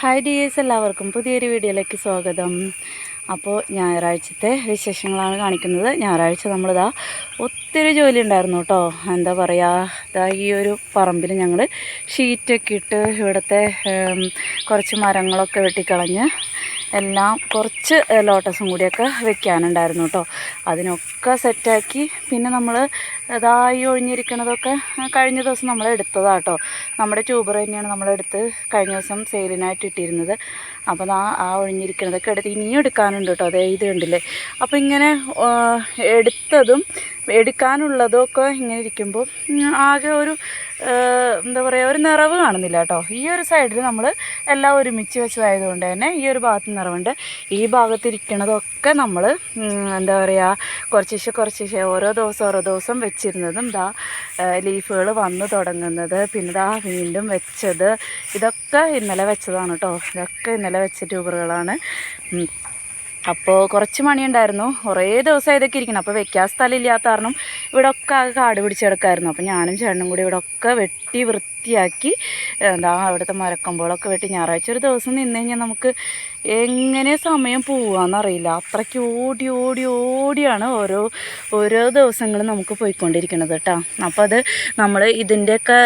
Hi dears എല്ലാവർക്കും പുതിയൊരു വീഡിയോയിലേക്ക് സ്വാഗതം. അപ്പോൾ ഞായറാഴ്ചത്തെ വിശേഷങ്ങളാണ് കാണിക്കുന്നത്. ഞായറാഴ്ച നമ്മളിതാ ഒത്തിരി ജോലി ഉണ്ടായിരുന്നു കേട്ടോ. എന്താ പറയുക ഇതാ ഈ ഒരു പറമ്പിൽ ഞങ്ങൾ ഷീറ്റൊക്കെ ഇട്ട് ഇവിടുത്തെ കുറച്ച് മരങ്ങളൊക്കെ വെട്ടിക്കളഞ്ഞ് എല്ലാം കുറച്ച് ലോട്ടസും കൂടിയൊക്കെ വെക്കാനുണ്ടായിരുന്നു കേട്ടോ അതിനൊക്കെ സെറ്റാക്കി പിന്നെ നമ്മൾ ഇതായി ഒഴിഞ്ഞിരിക്കണതൊക്കെ കഴിഞ്ഞ ദിവസം നമ്മൾ എടുത്തതാണ് കേട്ടോ നമ്മുടെ ട്യൂബർ തന്നെയാണ് നമ്മളെടുത്ത് കഴിഞ്ഞ ദിവസം സെയിലിനായിട്ട് ഇട്ടിരുന്നത്. അപ്പോൾ ആ ആ ഒഴിഞ്ഞിരിക്കണതൊക്കെ എടുത്ത് ഇനിയും എടുക്കാനുണ്ട് കേട്ടോ അതേ ഇത് കണ്ടില്ലേ? അപ്പോൾ ഇങ്ങനെ എടുത്തതും എടുക്കാനുള്ളതും ഒക്കെ ഇങ്ങനെ ഇരിക്കുമ്പോൾ ആകെ ഒരു എന്താ പറയുക ഒരു നിറവ് കാണുന്നില്ല കേട്ടോ. ഈ ഒരു സൈഡിൽ നമ്മൾ എല്ലാം ഒരുമിച്ച് വെച്ചതായതുകൊണ്ട് തന്നെ ഈ ഒരു ഭാഗത്ത് നിറവുണ്ട്. ഈ ഭാഗത്തിരിക്കണതൊക്കെ നമ്മൾ എന്താ പറയുക കുറച്ച് കുറച്ചിശെ ഓരോ ദിവസം ഓരോ ദിവസം വെച്ചിരുന്നതും ദാ ലീഫുകൾ വന്നു തുടങ്ങുന്നത്. പിന്നെ ദാ വീണ്ടും വെച്ചത്. ഇതൊക്കെ ഇന്നലെ വെച്ചതാണ് കേട്ടോ. ഇതൊക്കെ ഇന്നലെ വെച്ച ട്യൂബറുകളാണ്. അപ്പോൾ കുറച്ച് മണിയുണ്ടായിരുന്നു. കുറേ ദിവസം ഇതൊക്കെ ഇരിക്കണം അപ്പോൾ വെക്കാൻ സ്ഥലമില്ലാത്ത കാരണം ഇവിടെ ഒക്കെ ആകെ കാട് പിടിച്ച് കിടക്കായിരുന്നു. അപ്പോൾ ഞാനും ചേട്ടനും കൂടി ഇവിടെ ഒക്കെ വെട്ടി വൃത്തിയാക്കി എന്താ അവിടുത്തെ മരക്കമ്പോളൊക്കെ വെട്ടി ഞായറാഴ്ച ഒരു ദിവസം നിന്ന് കഴിഞ്ഞാൽ നമുക്ക് എങ്ങനെ സമയം പോവാന്നറിയില്ല. അത്രയ്ക്ക് ഓടി ഓടി ഓടിയാണ് ഓരോ ഓരോ ദിവസങ്ങളും നമുക്ക് പോയിക്കൊണ്ടിരിക്കുന്നത് കേട്ടോ. അപ്പോൾ അത് നമ്മൾ ഇതിന്റെയൊക്കെ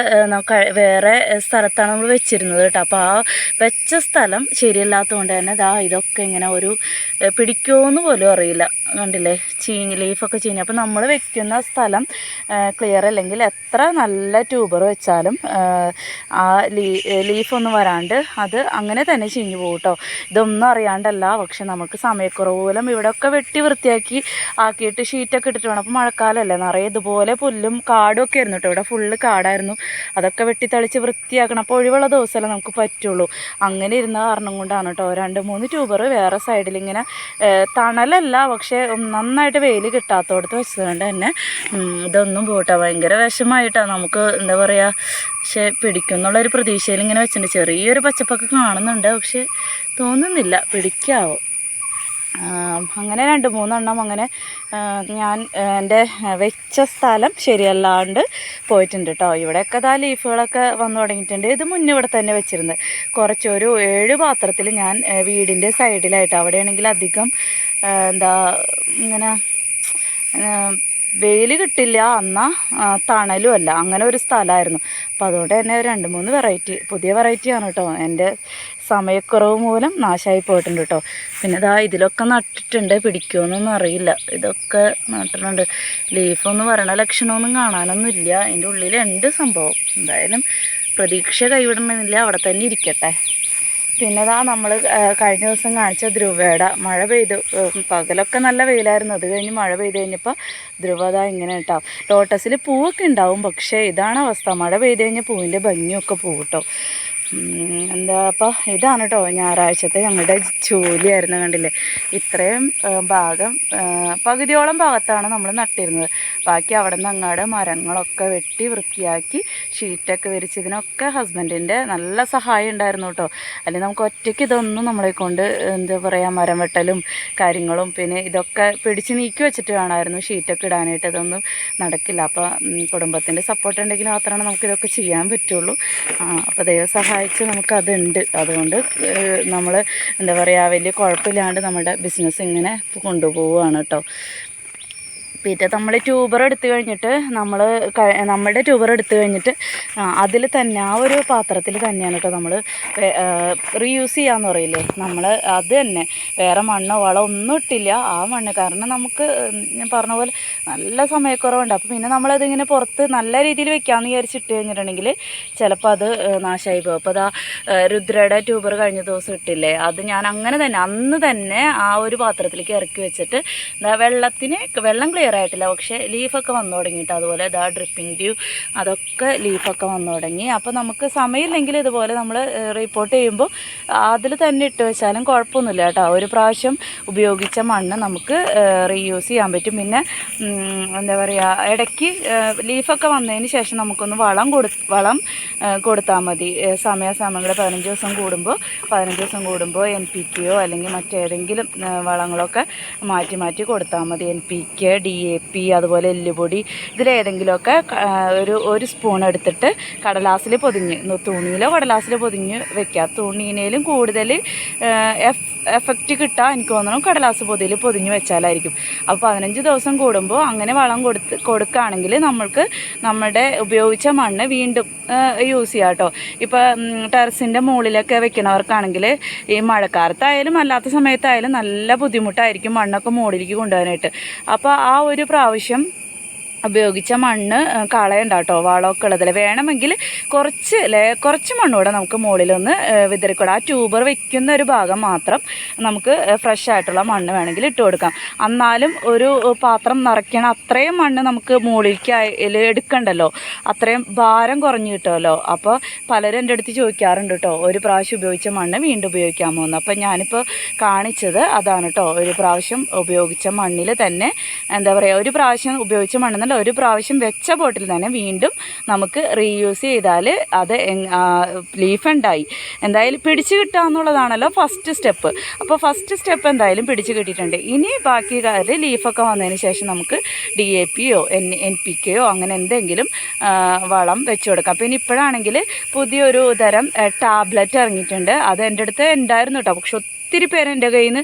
വേറെ സ്ഥലത്താണ് നമ്മൾ വെച്ചിരുന്നത് കേട്ടോ. അപ്പോൾ ആ വെച്ച സ്ഥലം ശരിയല്ലാത്തതുകൊണ്ട് തന്നെ ദാ ഇതൊക്കെ ഇങ്ങനെ ഒരു പിടിക്കുമോയെന്ന് പോലും അറിയില്ല. കണ്ടില്ലേ? ചീഞ്ഞ് ലീഫൊക്കെ ചീഞ്ഞ്. അപ്പോൾ നമ്മൾ വെക്കുന്ന സ്ഥലം ക്ലിയർ അല്ലെങ്കിൽ എത്ര നല്ല ട്യൂബർ വെച്ചാലും ആ ലീ ലീഫൊന്നും വരാണ്ട് അത് അങ്ങനെ തന്നെ ചീഞ്ഞു പോകും കേട്ടോ ഇതൊന്നും അറിയാണ്ടല്ല. പക്ഷെ നമുക്ക് സമയക്കുറവ് മൂലം ഇവിടെയൊക്കെ വെട്ടി വൃത്തിയാക്കി ആക്കിയിട്ട് ഷീറ്റൊക്കെ ഇട്ടിട്ട് വേണം. അപ്പോൾ മഴക്കാലമല്ലേ നിറയെ ഇതുപോലെ പുല്ലും കാടും ഒക്കെ ആയിരുന്നു കേട്ടോ ഇവിടെ ഫുള്ള് കാടായിരുന്നു. അതൊക്കെ വെട്ടി തളിച്ച് വൃത്തിയാക്കണം. അപ്പോൾ ഒഴിവുള്ള ദിവസമല്ലേ നമുക്ക് പറ്റുള്ളൂ. അങ്ങനെ ഇരുന്ന കാരണം കൊണ്ടാണ് കേട്ടോ രണ്ട് മൂന്ന് ട്യൂബർ വേറെ സൈഡിൽ ഇങ്ങനെ തണലല്ല പക്ഷേ നന്നായിട്ട് വെയിൽ കിട്ടാത്തോടത്ത് വെച്ചതുകൊണ്ട് തന്നെ ഇതൊന്നും പോട്ടെ. ഭയങ്കര വിഷമായിട്ടാണ് നമുക്ക് എന്താ പറയുക പക്ഷേ പിടിക്കും എന്നുള്ളൊരു പ്രതീക്ഷയിൽ ഇങ്ങനെ വെച്ചിട്ടുണ്ട്. ചെറിയൊരു പച്ചപ്പൊക്കെ കാണുന്നുണ്ട് പക്ഷെ തോന്നുന്നില്ല. പിടിക്കാവോ? അങ്ങനെ രണ്ട് മൂന്നെണ്ണം അങ്ങനെ ഞാൻ എന്റെ വെച്ച സ്ഥലം ശരിയല്ലാണ്ട് പോയിട്ടുണ്ട് കേട്ടോ ഇവിടെയൊക്കെ ഇതാ ലീഫുകളൊക്കെ വന്നു തുടങ്ങിയിട്ടുണ്ട്. ഇത് മുന്നേ ഇവിടെ തന്നെ വെച്ചിരുന്നത്. കുറച്ചൊരു ഏഴ് പാത്രത്തിൽ ഞാൻ വീടിന്റെ സൈഡിലായിട്ട് അവിടെയാണെങ്കിൽ അധികം എന്താ ഇങ്ങനെ വെയിൽ കിട്ടില്ല. എന്നാൽ തണലും അല്ല. അങ്ങനെ ഒരു സ്ഥലമായിരുന്നു. അപ്പോൾ അതുകൊണ്ട് തന്നെ രണ്ട് മൂന്ന് വെറൈറ്റി പുതിയ വെറൈറ്റിയാണ് കേട്ടോ എന്റെ സമയക്കുറവ് മൂലം നാശമായി പോയിട്ടുണ്ട് കേട്ടോ. പിന്നെ ഇതാ ഇതിലൊക്കെ നട്ടിട്ടുണ്ട് പിടിക്കുമെന്നൊന്നും അറിയില്ല. ഇതൊക്കെ നട്ടിട്ടുണ്ട്. ലീഫൊന്നും വരണ ലക്ഷണമൊന്നും കാണാനൊന്നും ഇല്ല അതിന്റെ ഉള്ളിലുണ്ട് സംഭവം? എന്തായാലും പ്രതീക്ഷ കൈവിടണമെന്നില്ല. അവിടെ തന്നെ ഇരിക്കട്ടെ. പിന്നെ ഇതാ നമ്മൾ കഴിഞ്ഞ ദിവസം കാണിച്ച ധ്രുവയുടെ മഴ പെയ്തു. പകലൊക്കെ നല്ല വെയിലായിരുന്നു. അത് കഴിഞ്ഞ് മഴ പെയ്ത് കഴിഞ്ഞപ്പോൾ ധ്രുവത ഇങ്ങനെ കേട്ടോ. ലോട്ടസിൽ പൂവൊക്കെ ഉണ്ടാവും. പക്ഷേ ഇതാണ് അവസ്ഥ. മഴ പെയ്ത് കഴിഞ്ഞാൽ പൂവിന്റെ ഭംഗിയൊക്കെ ഉം, എന്താ അപ്പോൾ ഇതാണ് കേട്ടോ ഞായറാഴ്ചത്തെ ഞങ്ങളുടെ ജോലിയായിരുന്നു കണ്ടില്ലേ. ഇത്രയും ഭാഗം പകുതിയോളം ഭാഗത്താണ് നമ്മൾ നട്ടിരുന്നത്. ബാക്കി അവിടെ നിന്ന് അങ്ങാട് മരങ്ങളൊക്കെ വെട്ടി വൃത്തിയാക്കി ഷീറ്റൊക്കെ വിരിച്ച് ഇതിനൊക്കെ ഹസ്ബൻഡിന്റെ നല്ല സഹായം ഉണ്ടായിരുന്നു കേട്ടോ. അല്ലെങ്കിൽ നമുക്ക് ഒറ്റയ്ക്ക് ഇതൊന്നും നമ്മളെ കൊണ്ട് എന്താ പറയുക മരം വെട്ടലും കാര്യങ്ങളും പിന്നെ ഇതൊക്കെ പിടിച്ച് നീക്കി വെച്ചിട്ട് വേണമായിരുന്നു ഷീറ്റൊക്കെ ഇടാനായിട്ട്. ഇതൊന്നും നടക്കില്ല. അപ്പോൾ കുടുംബത്തിന്റെ സപ്പോർട്ട് ഉണ്ടെങ്കിൽ മാത്രമാണ് നമുക്ക് ഇതൊക്കെ ചെയ്യാൻ പറ്റുള്ളൂ. അപ്പോൾ ദൈവം സഹായിച്ച് നമുക്കതുണ്ട്. അതുകൊണ്ട് നമ്മൾ എന്താ പറയുക വലിയ കുഴപ്പമില്ലാണ്ട് നമ്മുടെ ബിസിനസ് ഇങ്ങനെ കൊണ്ടുപോവുകയാണ് കേട്ടോ പിന്നെ നമ്മൾ ട്യൂബർ എടുത്തു കഴിഞ്ഞിട്ട് നമ്മൾ നമ്മുടെ ട്യൂബർ എടുത്തു കഴിഞ്ഞിട്ട് അതിൽ തന്നെ ആ ഒരു പാത്രത്തിൽ തന്നെയാണ് കേട്ടോ നമ്മൾ റീയൂസ് ചെയ്യാമെന്ന് പറയില്ലേ? നമ്മൾ അത് തന്നെ. വേറെ മണ്ണോ വളമോ ഒന്നും ഇട്ടില്ല ആ മണ്ണ്. കാരണം നമുക്ക് ഞാൻ പറഞ്ഞ പോലെ നല്ല സമയക്കുറവുണ്ട്. അപ്പോൾ പിന്നെ നമ്മളതിങ്ങനെ പുറത്ത് നല്ല രീതിയിൽ വെക്കാമെന്ന് വിചാരിച്ചിട്ട് കഴിഞ്ഞിട്ടുണ്ടെങ്കിൽ ചിലപ്പോൾ അത് നാശമായി പോകും. അപ്പോൾ അതാ രുദ്രയുടെ ട്യൂബർ കഴിഞ്ഞ ദിവസം ഇട്ടില്ലേ? അത് ഞാൻ അങ്ങനെ തന്നെ അന്ന് തന്നെ ആ ഒരു പാത്രത്തിലേക്ക് ഇറക്കി വെച്ചിട്ട് എന്താ വെള്ളത്തിന് വെള്ളം ക്ലിയർ ആയിട്ടില്ല. പക്ഷേ ലീഫൊക്കെ വന്നു തുടങ്ങിയിട്ട് അതുപോലെ ഇതാ ഡ്രിപ്പിംഗ് ഡ്യൂ അതൊക്കെ ലീഫൊക്കെ വന്നു തുടങ്ങി. അപ്പോൾ നമുക്ക് സമയമില്ലെങ്കിൽ ഇതുപോലെ നമ്മൾ റിപ്പോർട്ട് ചെയ്യുമ്പോൾ അതിൽ തന്നെ ഇട്ട് വെച്ചാലും കുഴപ്പമൊന്നുമില്ല കേട്ടോ. ഒരു പ്രാവശ്യം ഉപയോഗിച്ച മണ്ണ് നമുക്ക് റീയൂസ് ചെയ്യാൻ പറ്റും. പിന്നെ എന്താ പറയുക ഇടയ്ക്ക് ലീഫൊക്കെ വന്നതിന് ശേഷം നമുക്കൊന്ന് വളം കൊടു വളം കൊടുത്താൽ മതി. സമയാസമയങ്ങൾ പതിനഞ്ച് ദിവസം കൂടുമ്പോൾ പതിനഞ്ച് ദിവസം കൂടുമ്പോൾ എൻ പി കെയോ അല്ലെങ്കിൽ മറ്റേതെങ്കിലും വളങ്ങളൊക്കെ മാറ്റി മാറ്റി കൊടുത്താൽ മതി. N P K D A P അതുപോലെ എല്ലുപൊടി ഇതിലേതെങ്കിലുമൊക്കെ ഒരു ഒരു സ്പൂൺ എടുത്തിട്ട് കടലാസിൽ പൊതിഞ്ഞ് തുണിയിലോ കടലാസിൽ പൊതിഞ്ഞ് വെക്കുക തുണീനേലും കൂടുതൽ എഫ് എഫക്റ്റ് കിട്ടാൻ എനിക്ക് തോന്നണം കടലാസ് പൊതിയിൽ പൊതിഞ്ഞ് വെച്ചാലായിരിക്കും. അപ്പോൾ പതിനഞ്ച് ദിവസം കൂടുമ്പോൾ അങ്ങനെ വളം കൊടുത്ത് കൊടുക്കുകയാണെങ്കിൽ നമ്മൾക്ക് നമ്മുടെ ഉപയോഗിച്ച മണ്ണ് വീണ്ടും യൂസ് ചെയ്യാം കേട്ടോ ഇപ്പോൾ ടെറസിന്റെ മുകളിലൊക്കെ വെക്കണവർക്കാണെങ്കിൽ ഈ മഴക്കാലത്തായാലും അല്ലാത്ത സമയത്തായാലും നല്ല ബുദ്ധിമുട്ടായിരിക്കും മണ്ണൊക്കെ മുകളിലേക്ക് കൊണ്ടുപോകാനായിട്ട് അപ്പോൾ ആ ഒരു പ്രാവശ്യം ഉപയോഗിച്ച മണ്ണ് കളയണ്ട കേട്ടോ വളമൊക്കെ ഉള്ളതിൽ. വേണമെങ്കിൽ കുറച്ച് കുറച്ച് മണ്ണൂടെ നമുക്ക് മുകളിലൊന്ന് ആ, വിതറിക്കൂടാം. ആ ട്യൂബർ വെക്കുന്ന ഒരു ഭാഗം മാത്രം നമുക്ക് ഫ്രഷ് ആയിട്ടുള്ള മണ്ണ് വേണമെങ്കിൽ ഇട്ട് കൊടുക്കാം. എന്നാലും ഒരു പാത്രം നിറയ്ക്കണ അത്രയും മണ്ണ് നമുക്ക് മുകളിലേക്ക് എടുക്കണ്ടല്ലോ. അത്രയും ഭാരം കുറഞ്ഞു കിട്ടുമല്ലോ. അപ്പോൾ പലരും എന്റെ അടുത്ത് ചോദിക്കാറുണ്ട് കേട്ടോ ഒരു പ്രാവശ്യം ഉപയോഗിച്ച മണ്ണ് വീണ്ടും ഉപയോഗിക്കാമോ എന്ന്. അപ്പോൾ ഞാനിപ്പോൾ കാണിച്ചത് അതാണ് കേട്ടോ ഒരു പ്രാവശ്യം ഉപയോഗിച്ച മണ്ണിൽ തന്നെ എന്താ പറയുക ഒരു പ്രാവശ്യം ഉപയോഗിച്ച മണ്ണെന്നല്ല ഒരു പ്രാവശ്യം വെച്ച ബോട്ടിൽ തന്നെ വീണ്ടും നമുക്ക് റീയൂസ് ചെയ്താൽ അത് ലീഫ് ഉണ്ടായി എന്തായാലും പിടിച്ച് കിട്ടുക എന്നുള്ളതാണല്ലോ ഫസ്റ്റ് സ്റ്റെപ്പ് അപ്പോൾ ഫസ്റ്റ് സ്റ്റെപ്പ് എന്തായാലും പിടിച്ച് കിട്ടിയിട്ടുണ്ട്. ഇനി ബാക്കി കാര്യം ലീഫൊക്കെ വന്നതിന് ശേഷം നമുക്ക് ഡി എ പിയോ എൻ എൻ പി കെയോ അങ്ങനെ എന്തെങ്കിലും വളം വെച്ച് കൊടുക്കാം. പിന്നെ ഇപ്പോഴാണെങ്കിൽ പുതിയൊരു തരം ടാബ്ലറ്റ് ഇറങ്ങിയിട്ടുണ്ട്. അത് എന്റെ അടുത്ത് ഉണ്ടായിരുന്നു കേട്ടോ. പക്ഷെ ഒത്തിരി പേര് എന്റെ കയ്യിൽ നിന്ന്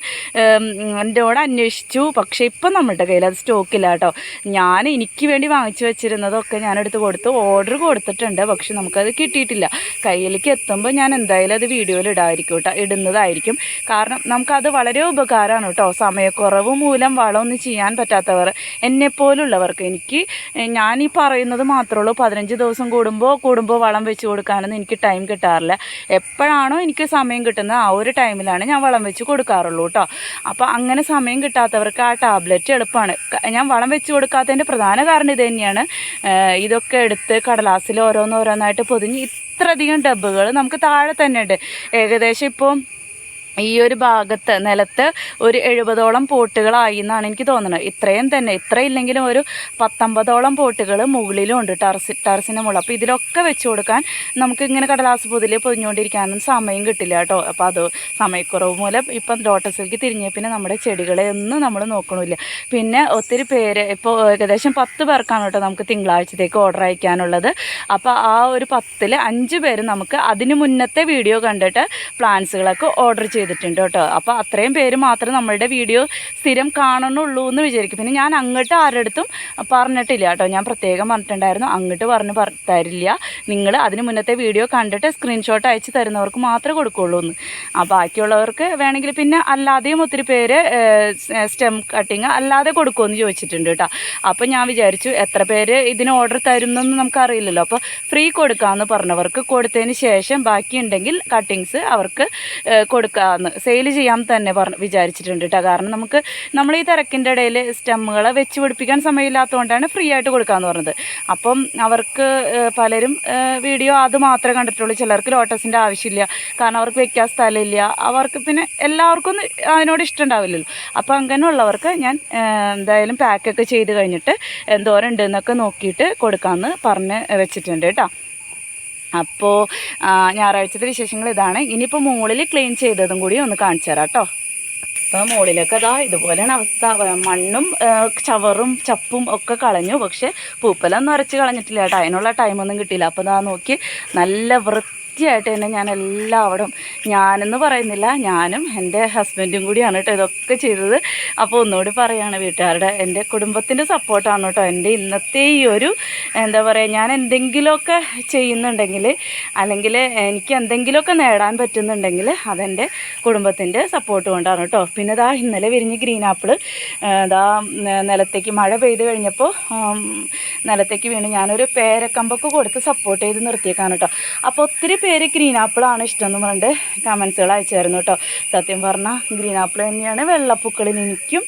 എന്നോട് അന്വേഷിച്ചു. പക്ഷേ ഇപ്പം നമ്മളുടെ കയ്യിൽ അത് സ്റ്റോക്കില്ല കേട്ടോ. ഞാൻ എനിക്ക് വേണ്ടി വാങ്ങിച്ചു വെച്ചിരുന്നതൊക്കെ ഞാനെടുത്ത് കൊടുത്തു. ഓർഡർ കൊടുത്തിട്ടുണ്ട്. പക്ഷെ നമുക്കത് കിട്ടിയിട്ടില്ല. കയ്യിലേക്ക് എത്തുമ്പോൾ ഞാൻ എന്തായാലും അത് വീഡിയോയിൽ ഇടായിരിക്കും കേട്ടോ. ഇടുന്നതായിരിക്കും. കാരണം നമുക്കത് വളരെ ഉപകാരമാണ് കേട്ടോ. സമയക്കുറവ് മൂലം വളമൊന്നും ചെയ്യാൻ പറ്റാത്തവർ എന്നെപ്പോലുള്ളവർക്ക് എനിക്ക് ഞാൻ ഈ പറയുന്നത് മാത്രമേ ഉള്ളൂ. പതിനഞ്ച് ദിവസം കൂടുമ്പോൾ കൂടുമ്പോൾ വളം വെച്ച് കൊടുക്കാനൊന്നും എനിക്ക് ടൈം കിട്ടാറില്ല. എപ്പോഴാണോ എനിക്ക് സമയം കിട്ടുന്നത് ആ ഒരു ടൈമിലാണ് ഞാൻ വളം വെച്ച് കൊടുക്കാറുള്ളൂ കേട്ടോ അപ്പോൾ അങ്ങനെ സമയം കിട്ടാത്തവർക്ക് ആ ടാബ്ലറ്റ് എളുപ്പമാണ് ഞാൻ വളം വെച്ച് കൊടുക്കാത്തതിന്റെ പ്രധാന കാരണം ഇത് തന്നെയാണ്. ഇതൊക്കെ എടുത്ത് കടലാസിൽ ഓരോന്നോരോന്നായിട്ട് പൊതിഞ്ഞ് ഇത്രയധികം ഡബ്ബുകൾ നമുക്ക് താഴെ തന്നെ ഉണ്ട്. ഏകദേശം ഇപ്പോൾ ഈ ഒരു ഭാഗത്ത് നിലത്ത് ഒരു എഴുപതോളം പോട്ടുകളായി എന്നാണ് എനിക്ക് തോന്നുന്നത്. ഇത്രയും തന്നെ ഇത്ര ഇല്ലെങ്കിലും ഒരു പത്തൊമ്പതോളം പോട്ടുകൾ മുകളിലും ഉണ്ട് ടെറസ് ടെറസിന്റെ മുകളിൽ. അപ്പോൾ ഇതിലൊക്കെ വെച്ച് കൊടുക്കാൻ നമുക്ക് ഇങ്ങനെ കടലാസ് പൊതിൽ പൊതിഞ്ഞുകൊണ്ടിരിക്കാനൊന്നും സമയം കിട്ടില്ല കേട്ടോ. അപ്പോൾ അത് സമയക്കുറവ് മൂലം ഇപ്പം ലോട്ടസിലേക്ക് തിരിഞ്ഞേ പിന്നെ നമ്മുടെ ചെടികളെ ഒന്നും നമ്മൾ നോക്കണില്ല. പിന്നെ ഒത്തിരി പേര് ഇപ്പോൾ ഏകദേശം പത്ത് പേർക്കാണ് കേട്ടോ നമുക്ക് തിങ്കളാഴ്ചത്തേക്ക് ഓർഡർ അയക്കാനുള്ളത്. അപ്പോൾ ആ ഒരു പത്തിൽ അഞ്ച് പേര് നമുക്ക് അതിന് മുന്നത്തെ വീഡിയോ കണ്ടിട്ട് പ്ലാൻസുകളൊക്കെ ഓർഡർ ചെയ്തിട്ടുണ്ട് കേട്ടോ. അപ്പോൾ അത്രയും പേര് മാത്രം നമ്മളുടെ വീഡിയോ സ്ഥിരം കാണണുള്ളൂ എന്ന് വിചാരിക്കും. പിന്നെ ഞാൻ അങ്ങോട്ട് ആരുടെ അടുത്തും പറഞ്ഞിട്ടില്ല കേട്ടോ. ഞാൻ പ്രത്യേകം പറഞ്ഞിട്ടുണ്ടായിരുന്നു. അങ്ങോട്ട് പറഞ്ഞ് പറ തരില്ല. നിങ്ങൾ അതിന് മുന്നത്തെ വീഡിയോ കണ്ടിട്ട് സ്ക്രീൻഷോട്ട് അയച്ച് തരുന്നവർക്ക് മാത്രമേ കൊടുക്കുകയുള്ളൂ എന്ന്. ആ ബാക്കിയുള്ളവർക്ക് വേണമെങ്കിൽ പിന്നെ അല്ലാതെയും ഒത്തിരി പേര് സ്റ്റെം കട്ടിങ് അല്ലാതെ കൊടുക്കുമെന്ന് ചോദിച്ചിട്ടുണ്ട് കേട്ടോ. അപ്പോൾ ഞാൻ വിചാരിച്ചു എത്ര പേര് ഇതിന് ഓർഡർ തരുന്നൊന്നും നമുക്കറിയില്ലല്ലോ. അപ്പോൾ ഫ്രീ കൊടുക്കാമെന്ന് പറഞ്ഞവർക്ക് കൊടുത്തതിന് ശേഷം ബാക്കിയുണ്ടെങ്കിൽ കട്ടിങ്സ് അവർക്ക് ഏഹ്, കൊടുക്കാമെന്ന് സെയിൽ ചെയ്യാൻ തന്നെ പറഞ്ഞ് വിചാരിച്ചിട്ടുണ്ട് കേട്ടോ കാരണം നമുക്ക് നമ്മൾ ഈ തിരക്കിന്റെ ഇടയിൽ സ്റ്റെമ്മുകളെ വെച്ച് പിടിപ്പിക്കാൻ സമയമില്ലാത്തതുകൊണ്ടാണ് ഫ്രീ ആയിട്ട് കൊടുക്കാമെന്ന് പറഞ്ഞത്. അപ്പം അവർക്ക് പലരും വീഡിയോ അത് മാത്രമേ കണ്ടിട്ടുള്ളൂ. ചിലർക്ക് ലോട്ടസിന്റെ ആവശ്യമില്ല. കാരണം അവർക്ക് വെക്കാൻ സ്ഥലമില്ല. അവർക്ക് പിന്നെ എല്ലാവർക്കും അതിനോട് ഇഷ്ടം ഉണ്ടാവില്ലല്ലോ. അപ്പോൾ അങ്ങനെയുള്ളവർക്ക് ഞാൻ എന്തായാലും പാക്കൊക്കെ ചെയ്ത് കഴിഞ്ഞിട്ട് എന്തോരം ഉണ്ടെന്നൊക്കെ നോക്കിയിട്ട് കൊടുക്കാമെന്ന് പറഞ്ഞ് വെച്ചിട്ടുണ്ട് കേട്ടോ അപ്പോൾ ഞായറാഴ്ചത്തെ വിശേഷങ്ങൾ ഇതാണ്. ഇനിയിപ്പോൾ മുകളിൽ ക്ലീൻ ചെയ്തതും കൂടി ഒന്ന് കാണിച്ചു തരാം കേട്ടോ അപ്പോൾ മുകളിലൊക്കെ അതാ ഇതുപോലെയാണ് അവസ്ഥ. മണ്ണും ചവറും ചപ്പും ഒക്കെ കളഞ്ഞു. പക്ഷേ പൂപ്പലൊന്നും അരച്ച് കളഞ്ഞിട്ടില്ല കേട്ടോ. അതിനുള്ള ടൈമൊന്നും കിട്ടിയില്ല. അപ്പോൾ ഇതാ നോക്കി നല്ല വൃത്തിയായിട്ട് തന്നെ ഞാൻ എല്ലാവരും ഞാനെന്ന് പറയുന്നില്ല ഞാനും എന്റെ ഹസ്ബൻഡും കൂടിയാണ് കേട്ടോ ഇതൊക്കെ ചെയ്തത്. അപ്പോൾ ഒന്നുകൂടി പറയുകയാണ് വീട്ടുകാരുടെ എന്റെ കുടുംബത്തിന്റെ സപ്പോർട്ടാണ് കേട്ടോ എന്റെ ഇന്നത്തെ ഈ ഒരു എന്താ പറയുക ഞാൻ എന്തെങ്കിലുമൊക്കെ ചെയ്യുന്നുണ്ടെങ്കിൽ അല്ലെങ്കിൽ എനിക്ക് എന്തെങ്കിലുമൊക്കെ നേടാൻ പറ്റുന്നുണ്ടെങ്കിൽ അതെന്റെ കുടുംബത്തിന്റെ സപ്പോർട്ട് കൊണ്ടാണ് കേട്ടോ പിന്നെ ഇതാ ഇന്നലെ വിരിഞ്ഞ് ഗ്രീൻ ആപ്പിൾ ഇതാ നിലത്തേക്ക് മഴ പെയ്ത് കഴിഞ്ഞപ്പോൾ നിലത്തേക്ക് വീണ് ഞാനൊരു പേരക്കമ്പൊക്കെ കൊടുത്ത് സപ്പോർട്ട് ചെയ്ത് നിർത്തിയേക്കാണ് കേട്ടോ അപ്പോൾ ഒത്തിരി പേര് ഗ്രീൻ ആണ് ഇഷ്ടം എന്ന് പറഞ്ഞിട്ട് കമൻസുകൾ അയച്ചായിരുന്നു കേട്ടോ. സത്യം പറഞ്ഞാൽ ഗ്രീൻ ആപ്പിൾ തന്നെയാണ് വെള്ളപ്പൂക്കളിന് എനിക്കും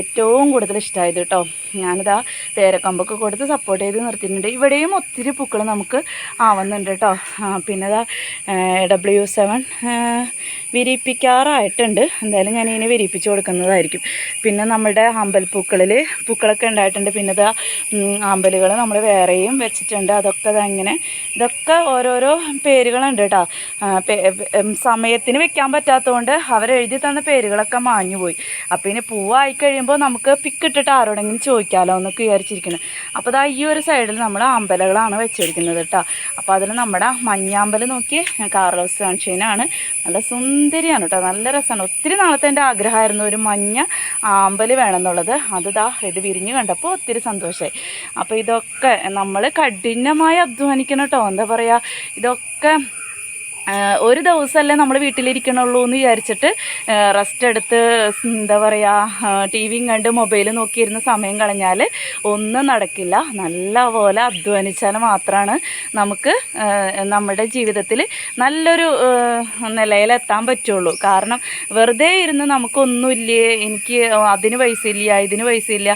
ഏറ്റവും കൂടുതൽ ഇഷ്ടമായത് കേട്ടോ. ഞാനിതാ പേരക്കമ്പൊക്കെ കൊടുത്ത് സപ്പോർട്ട് ചെയ്ത് നിർത്തിയിട്ടുണ്ട്. ഇവിടെയും ഒത്തിരി പൂക്കൾ നമുക്ക് ആവുന്നുണ്ട് കേട്ടോ. പിന്നെ ഇതാ ഡബ്ല്യു സെവൻ വിരിപ്പിക്കാറായിട്ടുണ്ട്. എന്തായാലും ഞാൻ ഇതിനെ വിരിപ്പിച്ച് കൊടുക്കുന്നതായിരിക്കും. പിന്നെ നമ്മുടെ അമ്പൽപ്പൂക്കളിൽ പൂക്കളൊക്കെ ഉണ്ടായിട്ടുണ്ട്. പിന്നെ ഇതാ അമ്പലുകൾ നമ്മൾ വേറെയും വെച്ചിട്ടുണ്ട്. അതൊക്കെ ഇതാ ഇതൊക്കെ ഓരോരോ പേരുകൾ പേരുകളുണ്ട് കേട്ടോ. സമയത്തിന് വെക്കാൻ പറ്റാത്തതുകൊണ്ട് അവരെഴുതി തന്ന പേരുകളൊക്കെ മാഞ്ഞു പോയി. അപ്പോൾ ഇനി പൂവായി കഴിയുമ്പോൾ നമുക്ക് പിക്കിട്ടിട്ട് ആരോടെങ്കിലും ചോദിക്കാമല്ലോ എന്നൊക്കെ വിചാരിച്ചിരിക്കുന്നത് അപ്പോൾ ദാ ഈ ഒരു സൈഡിൽ നമ്മൾ അമ്പലങ്ങളാണ് വെച്ചിരിക്കുന്നത് കേട്ടോ. അപ്പോൾ അതിൽ നമ്മുടെ മഞ്ഞാമ്പലം നോക്കി കാർലോസ് സൺഷൈനാണ് നല്ല സുന്ദരിയാണ് കേട്ടോ. നല്ല രസമാണ്. ഒത്തിരി നാളത്തെ എന്റെ ആഗ്രഹമായിരുന്നു ഒരു മഞ്ഞ ആമ്പൽ വേണമെന്നുള്ളത്. അത് ദാ ഇത് വിരിഞ്ഞു കണ്ടപ്പോൾ ഒത്തിരി സന്തോഷമായി അപ്പോൾ ഇതൊക്കെ നമ്മൾ കഠിനമായി അധ്വാനിക്കണം കേട്ടോ. എന്താ പറയുക ഇതൊക്കെ ഒരു ദിവസമല്ലേ നമ്മൾ വീട്ടിലിരിക്കണുള്ളൂ എന്ന് വിചാരിച്ചിട്ട് റെസ്റ്റ് എടുത്ത് എന്താ പറയുക ടി വിയും കണ്ട് മൊബൈൽ നോക്കിയിരുന്ന സമയം കളഞ്ഞാൽ ഒന്നും നടക്കില്ല. നല്ല പോലെ അധ്വാനിച്ചാൽ മാത്രമാണ് നമുക്ക് നമ്മുടെ ജീവിതത്തിൽ നല്ലൊരു നിലയിലെത്താൻ പറ്റുള്ളൂ. കാരണം വെറുതെ ഇരുന്ന് നമുക്കൊന്നുമില്ലേ എനിക്ക് അതിന് പൈസ ഇല്ല ഇതിന് പൈസ ഇല്ല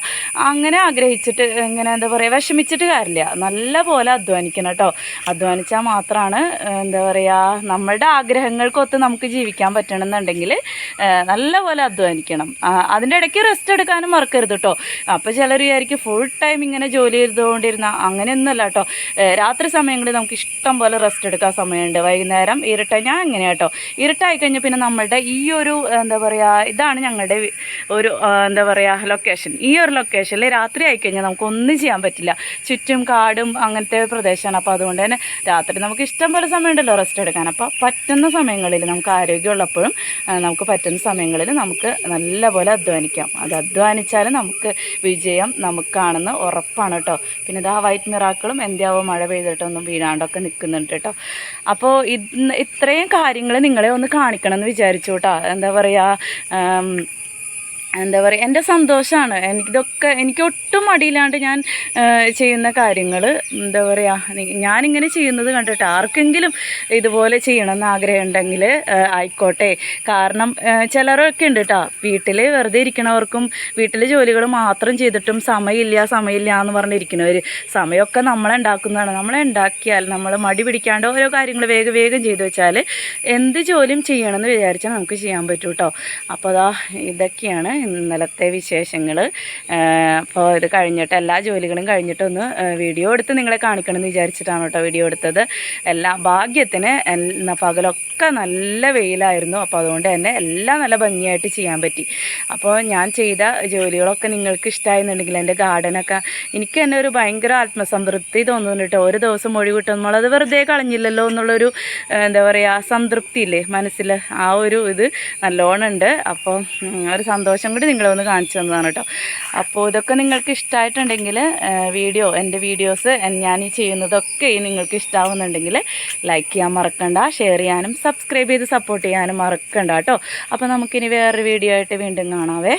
അങ്ങനെ ആഗ്രഹിച്ചിട്ട് ഇങ്ങനെ എന്താ പറയുക വിഷമിച്ചിട്ട് കാര്യമില്ല. നല്ല പോലെ അധ്വാനിക്കണം കേട്ടോ. അധ്വാനിച്ചാൽ മാത്രമാണ് എന്താ പറയുക നമ്മളുടെ ആഗ്രഹങ്ങൾക്കൊത്ത് നമുക്ക് ജീവിക്കാൻ പറ്റണമെന്നുണ്ടെങ്കിൽ നല്ലപോലെ അധ്വാനിക്കണം. അതിന്റെ ഇടയ്ക്ക് റെസ്റ്റ് എടുക്കാനും മറക്കരുത് കേട്ടോ അപ്പോൾ ചിലർ വിചാരിക്കും ഫുൾ ടൈം ഇങ്ങനെ ജോലി ചെയ്തുകൊണ്ടിരുന്ന അങ്ങനെയൊന്നുമല്ല കേട്ടോ രാത്രി സമയങ്ങളിൽ നമുക്ക് ഇഷ്ടം പോലെ റെസ്റ്റ് എടുക്കാൻ സമയമുണ്ട്. വൈകുന്നേരം ഇരുട്ട ഞാൻ എങ്ങനെയാ കേട്ടോ ഇരുട്ടായി കഴിഞ്ഞാൽ പിന്നെ നമ്മളുടെ ഈ ഒരു എന്താ പറയുക ഇതാണ് ഞങ്ങളുടെ ഒരു എന്താ പറയുക ലൊക്കേഷൻ ഈ ഒരു ലൊക്കേഷനിൽ രാത്രി ആയിക്കഴിഞ്ഞാൽ നമുക്ക് ഒന്നും ചെയ്യാൻ പറ്റില്ല. ചുറ്റും കാടും അങ്ങനത്തെ പ്രദേശമാണ്. അപ്പോൾ അതുകൊണ്ട് തന്നെ രാത്രി നമുക്ക് ഇഷ്ടം പോലെ സമയമുണ്ടല്ലോ റെസ്റ്റ് എടുക്കാൻ. അപ്പോൾ പറ്റുന്ന സമയങ്ങളിൽ നമുക്ക് ആരോഗ്യമുള്ളപ്പോഴും നമുക്ക് പറ്റുന്ന സമയങ്ങളിൽ നമുക്ക് നല്ലപോലെ അധ്വാനിക്കാം. അത് അധ്വാനിച്ചാൽ നമുക്ക് വിജയം നമുക്കാണെന്ന് ഉറപ്പാണ് കേട്ടോ. പിന്നെ ഇതാ വൈറ്റ് മിറാക്കളും എന്തിയാവോ മഴ പെയ്തിട്ടൊന്നും വീഴാണ്ടൊക്കെ നിൽക്കുന്നുണ്ട് കേട്ടോ. അപ്പോൾ ഇത്രയും കാര്യങ്ങൾ നിങ്ങളെ ഒന്ന് കാണിക്കണം എന്ന് വിചാരിച്ചു കേട്ടോ. എന്താ പറയുക എന്താ പറയുക എന്റെ സന്തോഷമാണ് എനിക്കിതൊക്കെ എനിക്ക് ഒട്ടും മടിയില്ലാണ്ട് ഞാൻ ചെയ്യുന്ന കാര്യങ്ങൾ എന്താ പറയുക ഞാനിങ്ങനെ ചെയ്യുന്നത് കണ്ടിട്ട് ആർക്കെങ്കിലും ഇതുപോലെ ചെയ്യണമെന്ന് ആഗ്രഹം ഉണ്ടെങ്കിൽ ആയിക്കോട്ടെ. കാരണം ചിലരൊക്കെ ഉണ്ട് കേട്ടോ വീട്ടിൽ വെറുതെ ഇരിക്കണവർക്കും വീട്ടിൽ ജോലികൾ മാത്രം ചെയ്തിട്ടും സമയമില്ല സമയമില്ല എന്ന് പറഞ്ഞിരിക്കുന്നവർ സമയമൊക്കെ നമ്മളുണ്ടാക്കുന്നതാണ് നമ്മളുണ്ടാക്കിയാൽ നമ്മൾ മടി പിടിക്കാണ്ട് ഓരോ കാര്യങ്ങൾ വേഗം വേഗം ചെയ്തു വെച്ചാൽ എന്ത് ജോലിയും ചെയ്യണമെന്ന് വിചാരിച്ചാൽ നമുക്ക് ചെയ്യാൻ പറ്റും കേട്ടോ അപ്പോൾ അതാ ഇതൊക്കെയാണ് ഇന്നലത്തെ വിശേഷങ്ങൾ അപ്പോൾ ഇത് കഴിഞ്ഞിട്ട് എല്ലാ ജോലികളും കഴിഞ്ഞിട്ടൊന്ന് വീഡിയോ എടുത്ത് നിങ്ങളെ കാണിക്കണമെന്ന് വിചാരിച്ചിട്ടാണ് കേട്ടോ വീഡിയോ എടുത്തത്. എല്ലാ ഭാഗ്യത്തിന് പകലൊക്കെ നല്ല വെയിലായിരുന്നു. അപ്പോൾ അതുകൊണ്ട് തന്നെ എല്ലാം നല്ല ഭംഗിയായിട്ട് ചെയ്യാൻ പറ്റി. അപ്പോൾ ഞാൻ ചെയ്ത ജോലികളൊക്കെ നിങ്ങൾക്ക് ഇഷ്ടമായിരുന്നുണ്ടെങ്കിൽ എന്റെ ഗാർഡനൊക്കെ എനിക്ക് തന്നെ ഒരു ഭയങ്കര ആത്മസംതൃപ്തി തോന്നുന്നുണ്ട് ഒരു ദിവസം കിട്ടുമ്പോൾ അത് വെറുതെ കളഞ്ഞില്ലല്ലോ എന്നുള്ളൊരു എന്താ പറയുക സംതൃപ്തി ഇല്ലേ മനസ്സിൽ ആ ഒരു ഇത് നല്ലോണം ഉണ്ട് അപ്പോൾ ഒരു സന്തോഷം കൂടി നിങ്ങളെ ഒന്ന് കാണിച്ചു തന്നതാണ് കേട്ടോ. അപ്പോൾ ഇതൊക്കെ നിങ്ങൾക്ക് ഇഷ്ടമായിട്ടുണ്ടെങ്കിൽ വീഡിയോ എന്റെ വീഡിയോസ് ഞാൻ ഈ ചെയ്യുന്നതൊക്കെ നിങ്ങൾക്ക് ഇഷ്ടമാവുന്നുണ്ടെങ്കിൽ ലൈക്ക് ചെയ്യാൻ മറക്കണ്ട ഷെയർ ചെയ്യാനും സബ്സ്ക്രൈബ് ചെയ്ത് സപ്പോർട്ട് ചെയ്യാനും മറക്കണ്ട കേട്ടോ. അപ്പോൾ നമുക്കിനി വേറൊരു വീഡിയോ ആയിട്ട് വീണ്ടും കാണാവേ.